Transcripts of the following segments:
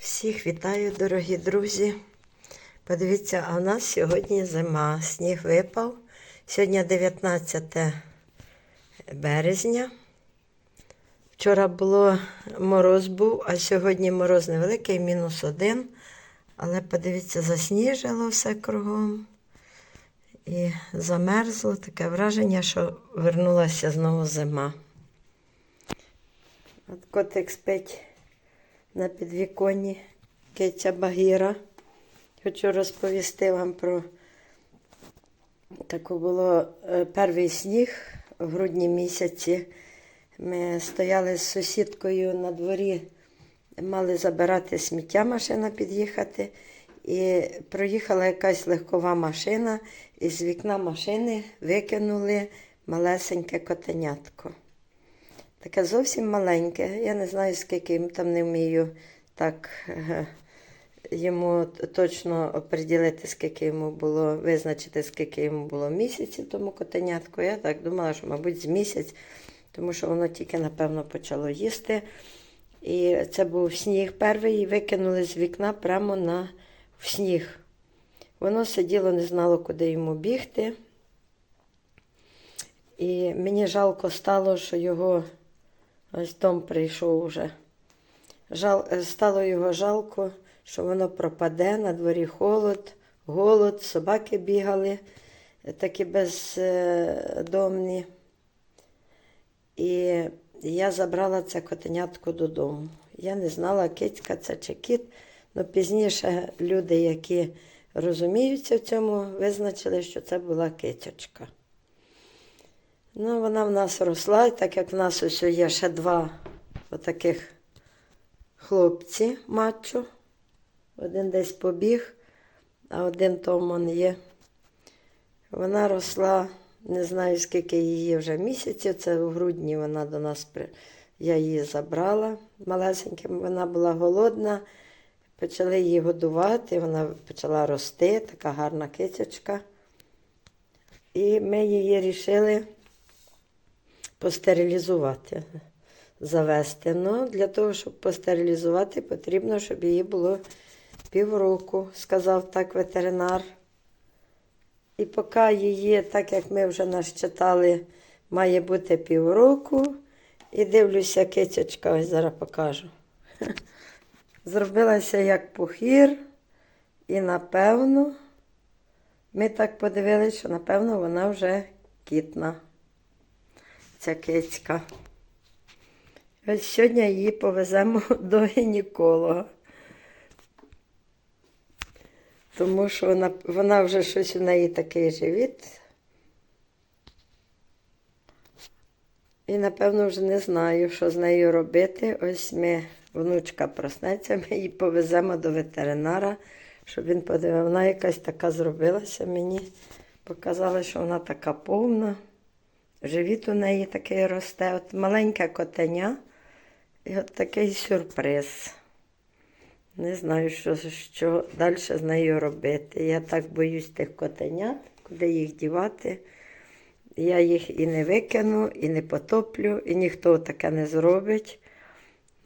Всіх вітаю, дорогі друзі. Подивіться, а у нас сьогодні зима. Сніг випав. Сьогодні 19 березня. Вчора було мороз був, а сьогодні мороз невеликий, мінус один. Але подивіться, засніжило все кругом. І замерзло таке враження, що вернулася знову зима. От котик спить на підвіконні киця Багіра. Хочу розповісти вам про таку було е, перший сніг в грудні місяці. Ми стояли з сусідкою на дворі, мали забирати сміття, машина під'їхати. І проїхала якась легкова машина, і з вікна машини викинули малесеньке котенятко. Таке зовсім маленьке. Я не знаю, скільки їм там не вмію так е, йому точно оприділити, скільки йому було, визначити, скільки йому було місяців тому котенятку. Я так думала, що, мабуть, з місяць, тому що воно тільки, напевно, почало їсти. І це був сніг перший, і викинули з вікна прямо на в сніг. Воно сиділо, не знало, куди йому бігти. І мені жалко стало, що його ось Том прийшов уже. Жал, е, стало його жалко, що воно пропаде, на дворі холод, голод, собаки бігали, е, такі бездомні. І я забрала це котенятко додому. Я не знала, кицька це чи кіт. але пізніше люди, які розуміються в цьому, визначили, що це була кицючка. Ну, вона в нас росла, і так як в нас ось є ще два отаких хлопці мачо. Один десь побіг, а один там он є. Вона росла, не знаю, скільки її вже місяців. Це в грудні вона до нас я її забрала малесеньким. Вона була голодна. Почали її годувати, вона почала рости, така гарна кицячка. І ми її рішили постерилізувати, завести. Ну, для того, щоб постерилізувати, потрібно, щоб її було півроку, сказав так ветеринар. І поки її, так як ми вже насчитали, має бути півроку. І дивлюся, кицячка, ось зараз покажу. Зробилася як пухір, і напевно, ми так подивилися, що напевно вона вже кітна ця кицька. Ось сьогодні її повеземо до гінеколога. Тому що вона, вона вже щось у неї такий живіт. І, напевно, вже не знаю, що з нею робити. Ось ми, внучка проснеться, ми її повеземо до ветеринара, щоб він подивив. Вона якась така зробилася мені. Показали, що вона така повна. Живіт у неї такий росте. От маленьке котеня. І от такий сюрприз. Не знаю, що, що далі з нею робити. Я так боюсь тих котенят, куди їх дівати. Я їх і не викину, і не потоплю, і ніхто таке не зробить.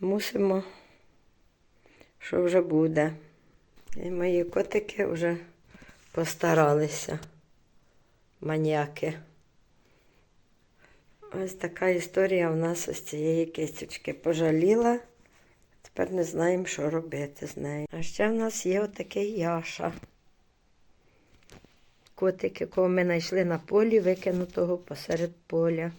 Мусимо, що вже буде. І мої котики вже постаралися, маніяки. Ось така історія в нас ось цієї кисочки. Пожаліла, тепер не знаємо, що робити з нею. А ще в нас є отакий Яша. Котик, якого ми знайшли на полі, викинутого посеред поля.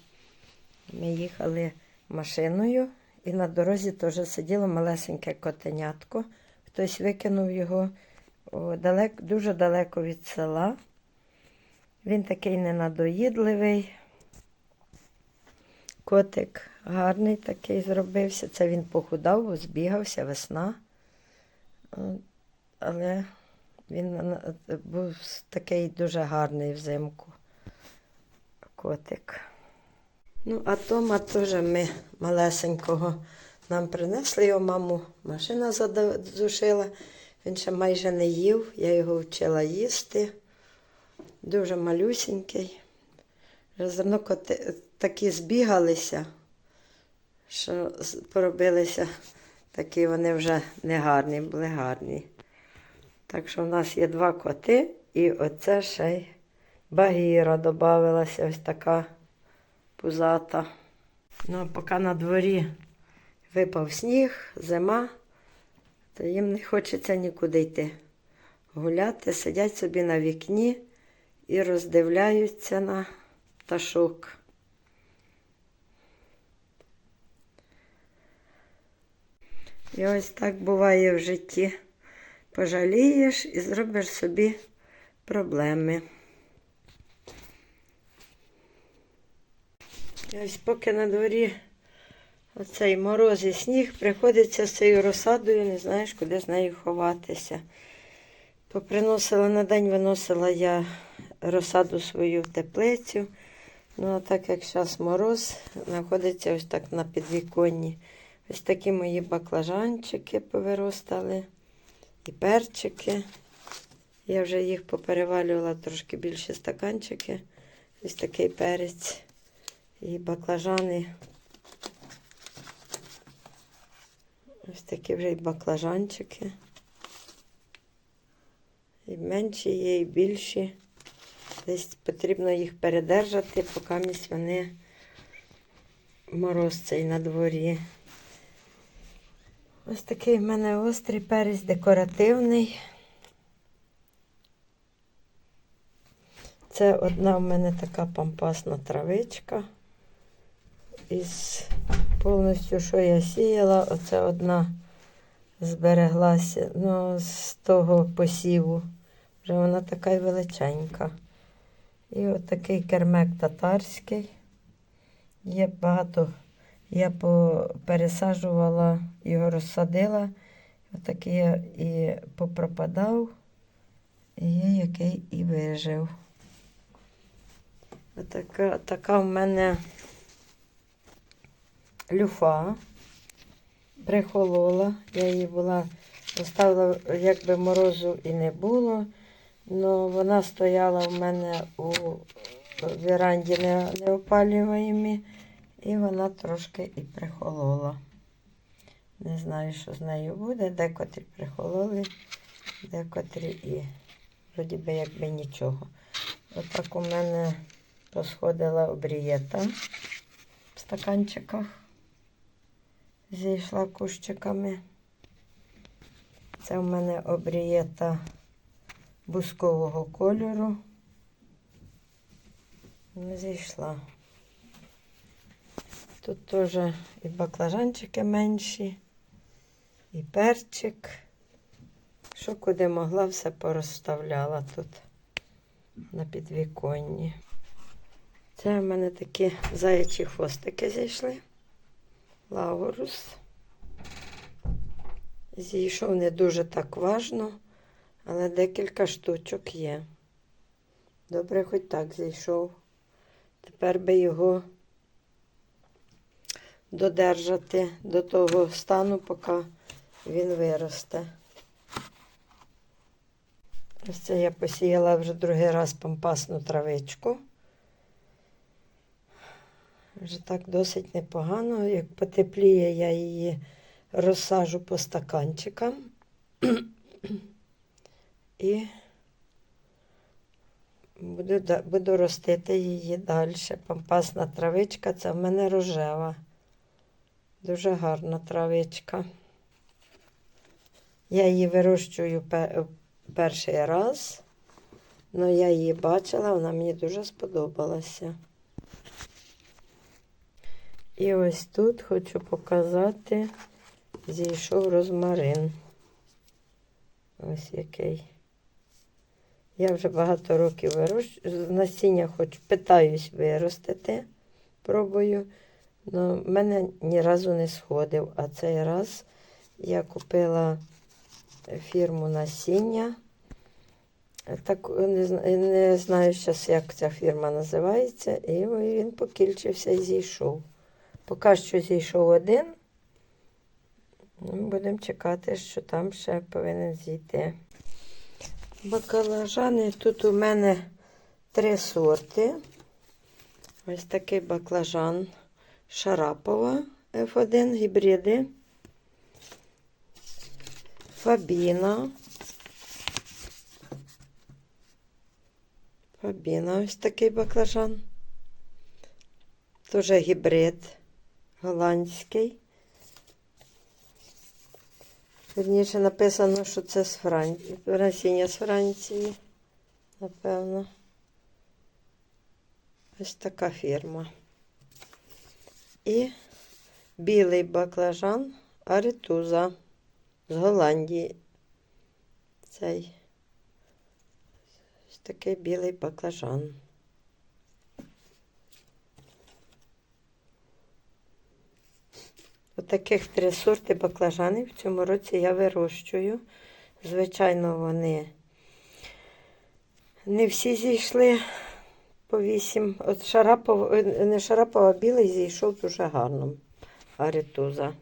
Ми їхали машиною і на дорозі теж сиділо малесеньке котенятко. Хтось викинув його о, далек, дуже далеко від села. Він такий ненадоїдливий. Котик гарний такий зробився. Це він похудав, бо збігався весна. Але він був такий дуже гарний взимку. Котик. Ну, а Тома теж ми малесенького нам принесли його маму. Машина задушила. Він ще майже не їв, я його вчила їсти. Дуже малюсенький. Зерно коти такі збігалися, що поробилися Такі вони вже не гарні, були гарні. Так що в нас є два коти, і оце ще й багіра додавалася, ось така пузата. Ну, а поки на дворі випав сніг, зима, то їм не хочеться нікуди йти. Гуляти, сидять собі на вікні і роздивляються на пташок. І ось так буває в житті. Пожалієш і зробиш собі проблеми. І ось поки на дворі оцей мороз і сніг, приходиться з цією розсадою, не знаєш, куди з нею ховатися. Поприносила на день, виносила я розсаду свою в теплицю. Ну, а так як зараз мороз, знаходиться ось так на підвіконні. Ось такі мої баклажанчики повиростали і перчики. Я вже їх поперевалювала трошки більше стаканчики. Ось такий перець і баклажани. Ось такі вже і баклажанчики. І менші є, і більші. Десь потрібно їх передержати, поки вони мороз цей на дворі. Ось такий в мене острий перець декоративний. Це одна в мене така пампасна травичка. Із повністю, що я сіяла, оце одна збереглася ну, з того посіву. Вже вона така й величенька. І отакий кермек татарський. Є багато. Я пересаджувала, його розсадила. Отакий і попропадав, і який і вижив. Отака, така в мене люфа прихолола. Я її була поставила, якби морозу і не було. але вона стояла в мене у віранді не- неопалюваємі, і вона трошки і прихолола. Не знаю, що з нею буде. Декотрі прихололи, декотрі і вроді би якби нічого. Отак у мене посходила обрієта в стаканчиках. Зійшла кущиками. Це в мене обрієта бускового кольору. Зійшла. Тут теж і баклажанчики менші, і перчик. Що куди могла, все порозставляла тут на підвіконні. Це в мене такі заячі хвостики зійшли. Лаурус. Зійшов не дуже так важно, але декілька штучок є. Добре, хоч так зійшов. Тепер би його додержати до того стану, поки він виросте. Ось це я посіяла вже другий раз пампасну травичку. Вже так досить непогано. Як потепліє, я її розсажу по стаканчикам. І буду, буду ростити її далі. Пампасна травичка, це в мене рожева. Дуже гарна травичка. Я її вирощую перший раз, але я її бачила, вона мені дуже сподобалася. І ось тут хочу показати, зійшов розмарин. Ось який. Я вже багато років вирощую. Насіння хоч питаюсь виростити, пробую. В мене ні разу не сходив. А цей раз я купила фірму насіння. Так не, не знаю зараз, як ця фірма називається, і він покільчився і зійшов. Поки що зійшов один. Ну, Будемо чекати, що там ще повинен зійти. Баклажани тут у мене три сорти. Ось такий баклажан Шарапова F1 гібриди. Фабіна. Фабіна, ось такий баклажан. Тоже гібрид голландський. Вірніше написано, що це з Франції. Насіння з Франції, напевно. Ось така фірма. І білий баклажан Аритуза з Голландії. Цей ось такий білий баклажан. Отаких три сорти баклажанів в цьому році я вирощую. Звичайно, вони не всі зійшли по вісім. От шарапов, е, не шарапова, а білий зійшов дуже гарно. Аритуза.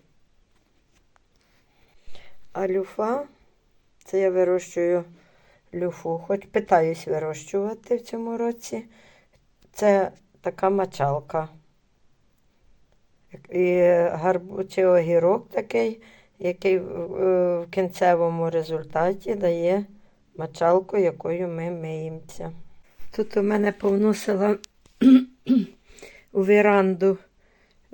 А люфа, це я вирощую люфу, хоч питаюсь вирощувати в цьому році. Це така мочалка. І гарбу, чи огірок такий, який в, е, кінцевому результаті дає мочалку, якою ми миємося. Тут у мене повносила у веранду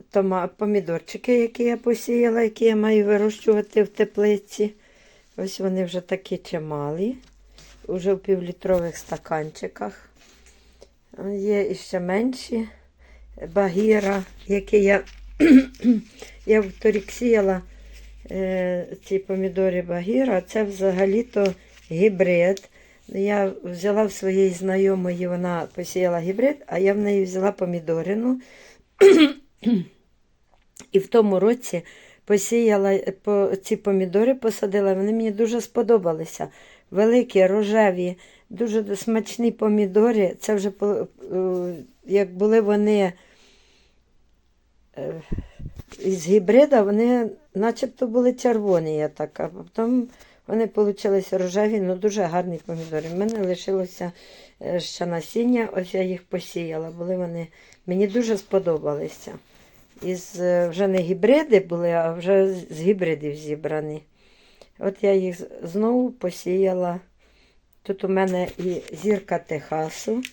тома, помідорчики, які я посіяла, які я маю вирощувати в теплиці. Ось вони вже такі чималі, вже в півлітрових стаканчиках. Є іще менші багіра, які я, я вторік сіяла е, ці помідори багіра. Це взагалі-то гібрид. Я взяла в своєї знайомої, вона посіяла гібрид, а я в неї взяла помідорину. І в тому році посіяла по, ці помідори, посадила, вони мені дуже сподобалися. Великі, рожеві, дуже смачні помідори. Це вже е, як були вони е, із гібрида, вони начебто були червоні, я так, а потім вони вийшли рожеві, ну дуже гарні помідори. У мене лишилося е, ще насіння, ось я їх посіяла. Були вони, мені дуже сподобалися. Із, е, вже не гібриди були, а вже з гібридів зібрані. От я їх знову посіяла. Тут у мене і зірка Техасу.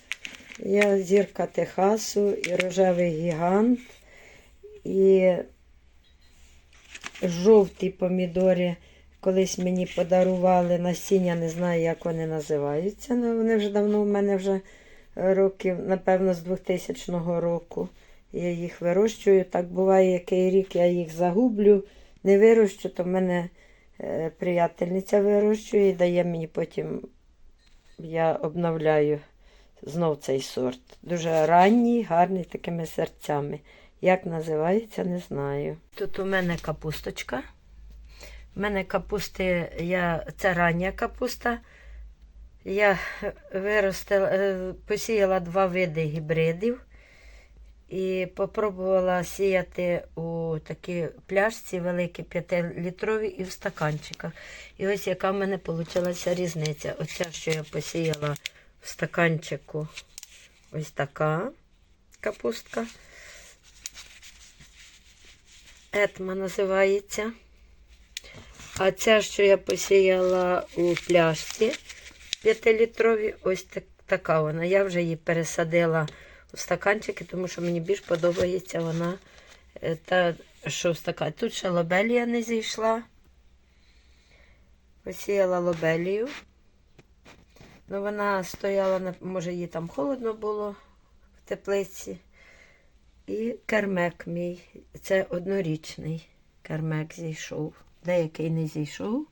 Я зірка Техасу, і рожевий гігант, і жовті помідори. Колись мені подарували насіння, не знаю, як вони називаються. але вони вже давно у мене вже років, напевно, з 2000 року. Я їх вирощую. Так буває, який рік я їх загублю, не вирощу, то в мене е, приятельниця вирощує і дає мені потім, я обновляю знов цей сорт. Дуже ранній, гарний такими серцями. Як називається, не знаю. Тут у мене капусточка. У мене капусти, я, це рання капуста. Я виростила, е, посіяла два види гібридів і попробувала сіяти у такі пляшці великі 5-літрові і в стаканчиках. І ось яка в мене вийшла різниця. Оця, що я посіяла в стаканчику, ось така капустка. Етма називається. А ця, що я посіяла у пляшці 5-літрові, ось так, така вона. Я вже її пересадила у стаканчики, тому що мені більш подобається вона. е, Та, що в стакан. Тут ще лобелія не зійшла. Посіяла лобелію. Ну, вона стояла, може, їй там холодно було в теплиці. І кермек мій. Це однорічний кермек зійшов. Деякий не зійшов.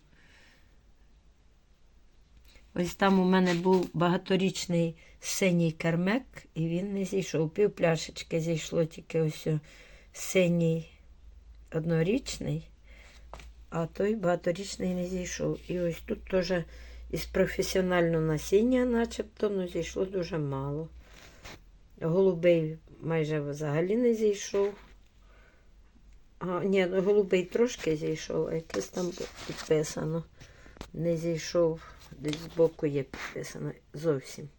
Ось там у мене був багаторічний синій кермек, і він не зійшов. Пів пляшечки зійшло тільки ось синій однорічний, а той багаторічний не зійшов. І ось тут теж із професіонального насіння, начебто, ну, зійшло дуже мало. Голубий майже взагалі не зійшов. А, ні, ну голубий трошки зійшов, а якесь там підписано. Не зійшов, десь збоку є підписано зовсім.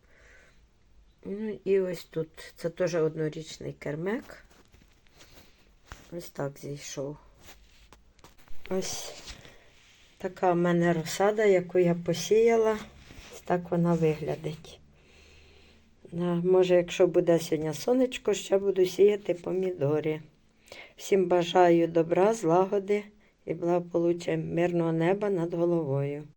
Ну і ось тут. Це теж однорічний кермек. Ось так зійшов. Ось така в мене розсада, яку я посіяла. Ось так вона виглядить. Може, якщо буде сьогодні сонечко, ще буду сіяти помідори. Всім бажаю добра, злагоди і благополуччя мирного неба над головою.